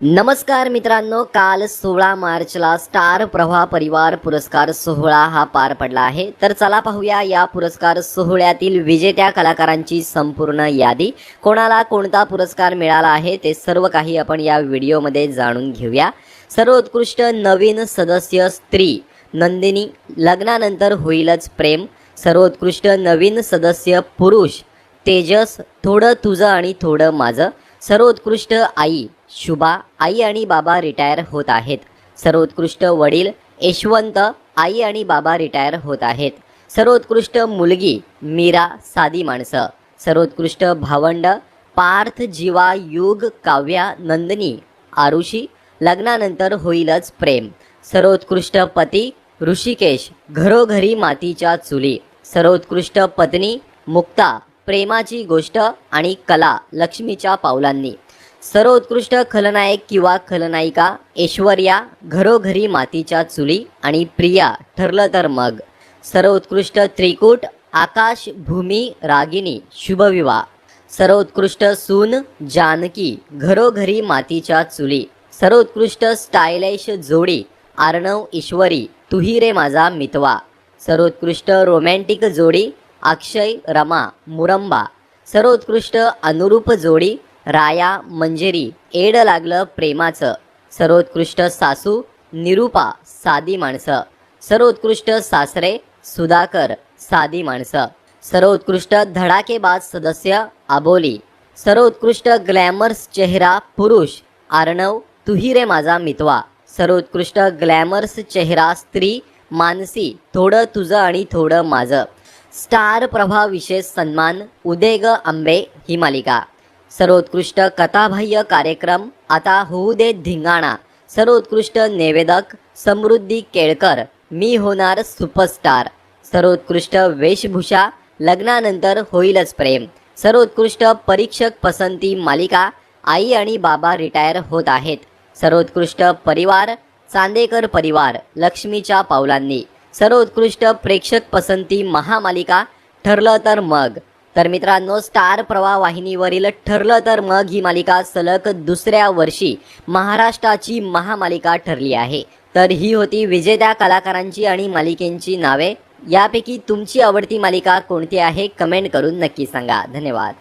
नमस्कार मित्रांनो काल सोळा मार्चला स्टार प्रभा परिवार पुरस्कार सोहळा हा पार पडला आहे. तर चला पाहूया या पुरस्कार सोहळ्यातील विजेत्या कलाकारांची संपूर्ण यादी. कोणाला कोणता पुरस्कार मिळाला आहे ते सर्व काही आपण या व्हिडिओमध्ये जाणून घेऊया. सर्वोत्कृष्ट नवीन सदस्य स्त्री नंदिनी लग्नानंतर होईलच प्रेम. सर्वोत्कृष्ट नवीन सदस्य पुरुष तेजस थोडं तुझं आणि थोडं माझं. सर्वोत्कृष्ट आई शुभा आई आणि बाबा रिटायर होत आहेत. सर्वोत्कृष्ट वडील यशवंत आई आणि बाबा रिटायर होत आहेत. सर्वोत्कृष्ट मुलगी मीरा साधी माणसं. सर्वोत्कृष्ट भावंड पार्थ जीवा युग काव्या नंदिनी आरुषी लग्नानंतर होईलच प्रेम. सर्वोत्कृष्ट पती ऋषिकेश घरोघरी मातीच्या चुली. सर्वोत्कृष्ट पत्नी मुक्ता प्रेमाची गोष्ट आणि कला लक्ष्मीच्या पावलांनी. सर्वोत्कृष्ट खलनायक किंवा खलनायिका ऐश्वर्या घरोघरी मातीच्या चुली आणि प्रिया ठरलं तर मग. सर्वोत्कृष्ट त्रिकूट आकाश भूमी रागिनी शुभविवाह. सर्वोत्कृष्ट सून जानकी घरोघरी मातीच्या चुली. सर्वोत्कृष्ट स्टायलिश जोडी आर्णव ईश्वरी तुही रे माझा मितवा. सर्वोत्कृष्ट रोमॅन्टिक जोडी अक्षय रमा मुरंबा. सर्वोत्कृष्ट अनुरूप जोडी राया मंजेरी एड लागलं प्रेमाचं. सर्वोत्कृष्ट सासू निरूपा साधी माणसं. सर्वोत्कृष्ट सासरे सुधाकर साधी माणसं. सर्वोत्कृष्ट धडाकेबाज सदस्य आबोली. सर्वोत्कृष्ट ग्लॅमर्स चेहरा पुरुष. आर्णव तुही रे माझा मितवा. सर्वोत्कृष्ट ग्लॅमर्स चेहरा स्त्री. मानसी थोडं तुझं आणि थोडं माझं. स्टार प्रभा विशेष सन्मान उदेग आंबे ही मालिका. सर्वोत्कृष्ट कथाबाह्य कार्यक्रम आता होऊ दे धिंगाणा. सर्वोत्कृष्ट निवेदक समृद्धी केळकर. मी होणार सुपरस्टार. सर्वोत्कृष्ट वेशभूषा लग्नानंतर होईलच प्रेम. सर्वोत्कृष्ट परीक्षक पसंती मालिका आई आणि बाबा रिटायर होत आहेत. सर्वोत्कृष्ट परिवार चांदेकर परिवार लक्ष्मीच्या पावलांनी. सर्वोत्कृष्ट प्रेक्षक पसंती महामालिका ठरलं तर मग. तर मित्रांनो स्टार प्रवाह वाहिनीवरील ठरलं तर मग ही मालिका सलग दुसऱ्या वर्षी महाराष्ट्राची महामालिका ठरली आहे. तर ही होती विजेत्या कलाकारांची आणि मालिकेंची नावे. यापैकी तुमची आवडती मालिका कोणती आहे? कमेंट करून नक्की सांगा. धन्यवाद.